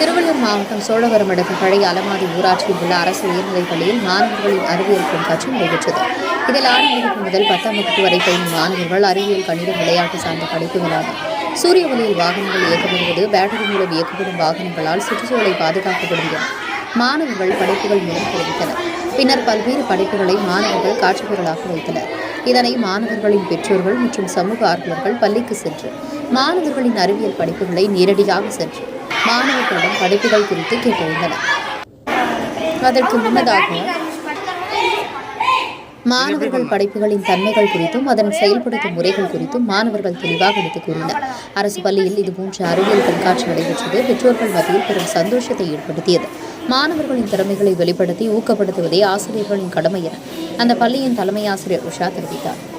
திருவள்ளூர் மாவட்டம் சோழவரம் அடுத்த பழைய அலமாதி ஊராட்சியில் உள்ள அரசு உயர்நிலைப் பள்ளியில் மாணவர்களின் அறிவியல் கண்காட்சி நடைபெற்றது. இதில் ஆறாம் வகுப்பு முதல் பத்தாம் வகுப்பு வரை பயிலும் மாணவர்கள் அறிவியல் கணிதம் விளையாட்டு சார்ந்த படிப்புகளான சூரிய ஒளியில் வாகனங்கள் இயக்கப்படுவது பேட்டரி மூலம் இயக்கப்படும் வாகனங்களால் சுற்றுச்சூழலை பாதுகாக்கப்படும் என மாணவர்கள் படைப்புகள் மூலம் தெரிவித்தனர். பின்னர் பல்வேறு படைப்புகளை மாணவர்கள் காட்சிகளாக வைத்தனர். இதனை மாணவர்களின் பெற்றோர்கள் மற்றும் சமூக ஆர்வலர்கள் பள்ளிக்கு சென்று மாணவர்களின் அறிவியல் படிப்புகளை நேரடியாக சென்று மாணவர்களிடம் படிப்புகள் குறித்து கேட்டறிந்தனர். அதற்கு முன்னதாக மாணவர்கள் படைப்புகளின் தன்மைகள் குறித்தும் அதன் செயல்படுத்தும் முறைகள் குறித்தும் மாணவர்கள் தெளிவாக எடுத்துக் கூறினர். அரசு பள்ளியில் இதுபோன்ற அறிவியல் கண்காட்சி நடைபெற்றது. பெற்றோர்கள் மத்தியில் பெரும் சந்தோஷத்தை ஏற்படுத்தியது. மாணவர்களின் திறமைகளை வெளிப்படுத்தி ஊக்கப்படுத்துவதே ஆசிரியர்களின் கடமை என அந்த பள்ளியின் தலைமை ஆசிரியர் உஷா தெரிவித்தார்.